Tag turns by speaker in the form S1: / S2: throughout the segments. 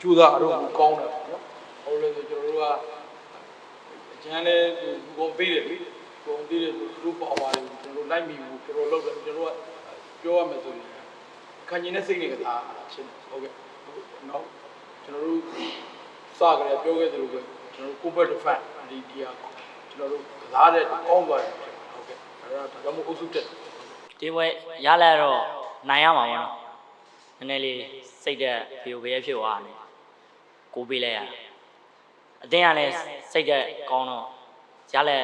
S1: ကျူတာအတော့ကောင်းတယ်ပေါ့နော်ဟုတ်လဲဆိုကျွန်တော်တို့ကအကျန်းလဲလူကုန်ပေးတယ်လေကုန်ပေးတယ်သူတို့ပေါ့ပါတယ်ကျွန်တော်တို့လိုက်မိဘူးကျွန်တော်လောက်တယ်ကျွန်တော်ကပြောရမယ်ဆိုရင်ခံကျင်တဲ့စိတ်တွေကသာချင်းဟုတ်ကဲ့နော်ကျွန်တော်တို့စကြရပြောခဲ့သလိုပဲကျွန်တော်တို့ကိုဘတ်ဒဖန်ဒီဒီဟာကျွန်တော်တို့ကစားတဲ့ကောင်းသွားတယ်ဟုတ်ကဲ့အဲ့ဒါဒါကြောင့်မို့အုပ်စုတက်
S2: ဒီပွဲရလာတော့နိုင်ရမှာပေါ့နော်နည်းနည်းလေးစိတ်သက်ဖီယိုဖရဲဖြစ်သွားတယ် ကိုပေးလိုက်ရအတင်းကလည်းစိတ်သက်ကောင်းတော့ရလဲ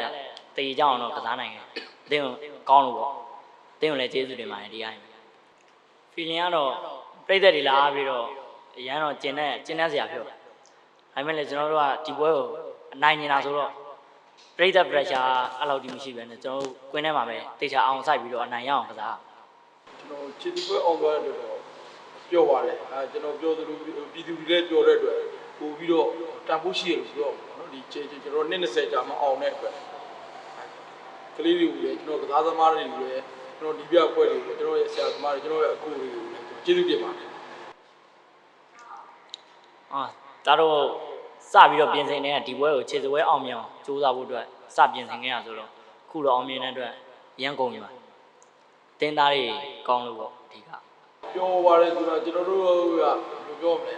S2: တေကြအောင်တော့ကစားနိုင်တယ်အတင်းကိုကောင်းလို့ပေါ့အတင်းကိုလည်းကျေးဇူးတင်ပါတယ်ဒီအရင်ဖီလင်ကတော့ပြိသက်တွေလာအားပြီးတော့အရန်တော့ကျင်တဲ့ကျင်တဲ့စရာဖြစ်သွားဒါပေမဲ့လည်းကျွန်တော်တို့ကဒီပွဲကိုအနိုင်နေတာဆိုတော့ပြိသက် pressure အဲ့လောက်ဒီမရှိပဲねကျွန်တော်တို့ကွင်းထဲမှာပဲတေချာအောင်စိုက်ပြီးတော့အနိုင်ရအောင်ကစား
S1: ကျွန်တော်ခြေတီပွဲအောင်သွားတဲ့တော့ ပြောပါတယ်အဲကျွန်တော်ပြောသလိုပြည်သူတွေလည်းပြောတဲ့အတွက်ပို့ပြီးတော့တန်ဖိုးရှိရလို့ဆိုတော့နော်ဒီခြေကျွန်တော်နှစ်20ကြာမှအောင်တဲ့အတွက်ကလေးတွေကိုလည်းကျွန်တော်ကစားသမားတွေကိုလည်းကျွန်တော်ဒီပြအဖွဲ့တွေကိုကျွန်တော်ရဲ့ဆရာသမားတွေကျွန်တော်ရဲ့အကူတွေကိုလည်းကျေးဇူးတင်ပါတယ်
S2: အာဒါတော့စပြီးတော့ပြင်ဆင်နေတဲ့ဒီပွဲကိုခြေစပွဲအောင်မြင်အောင်ကြိုးစားဖို့အတွက်စပြင်ဆင်ခဲ့ရဆိုတော့ခုတော့အောင်မြင်တဲ့အတွက်ရန်ကုန်ပြီပါတင်းသားတွေကောင်းလို့ပေါ့အဓိက
S1: ပြောပါတယ်ဆိုတော့ကျွန်တော်တို့ကဘယ်လိုပြောမလဲ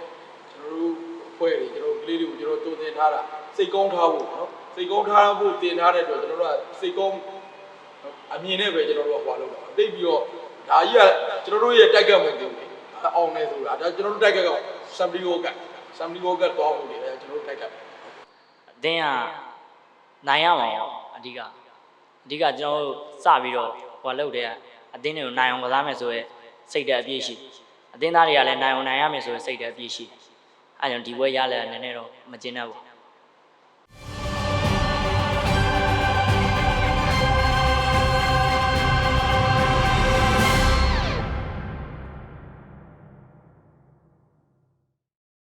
S1: ကျွန်တော်တို့အဖွဲ့တွေကျွန်တော်ကလေးတွေကိုကျွန်တော်တုံသင်ထားတာစိတ်ကောင်းထားဖို့နော်စိတ်ကောင်းထားဖို့တင်ထားတဲ့အတွက်ကျွန်တော်တို့ကစိတ်ကောင်းအမြင်နဲ့ပဲကျွန်တော်တို့ကဟွာလို့တော့တိတ်ပြီးတော့ဒါကြီးကကျွန်တော်တို့ရဲ့တိုက်ကတ်မယ်တူတယ်အောင်နေဆိုတာဒါကျွန်တော်တို့တိုက်ကတ်ကဆမ်ဘလီဝကဆမ်ဘလီဝကတော့ဘူးလေကျွန်တော်တို့တိုက်ကတ်
S2: အတင်းကနိုင်ရမှာပေါ့အဓိကအဓိကကျွန်တော်တို့စပြီးတော့ဟိုလောက်တဲ့အတင်းတွေကိုနိုင်အောင်ကစားမယ်ဆိုရဲ စိတ်တဲ့အပြည့်ရှိအတင်းသားတွေကလည်းနိုင်အောင်နိုင်ရမယ်ဆိုရဲစိတ်တဲ့အပြည့်ရှိအဲကြောင့်ဒီပွဲရလဲနည်းနည်းတော့မကျင်းတတ်ဘူး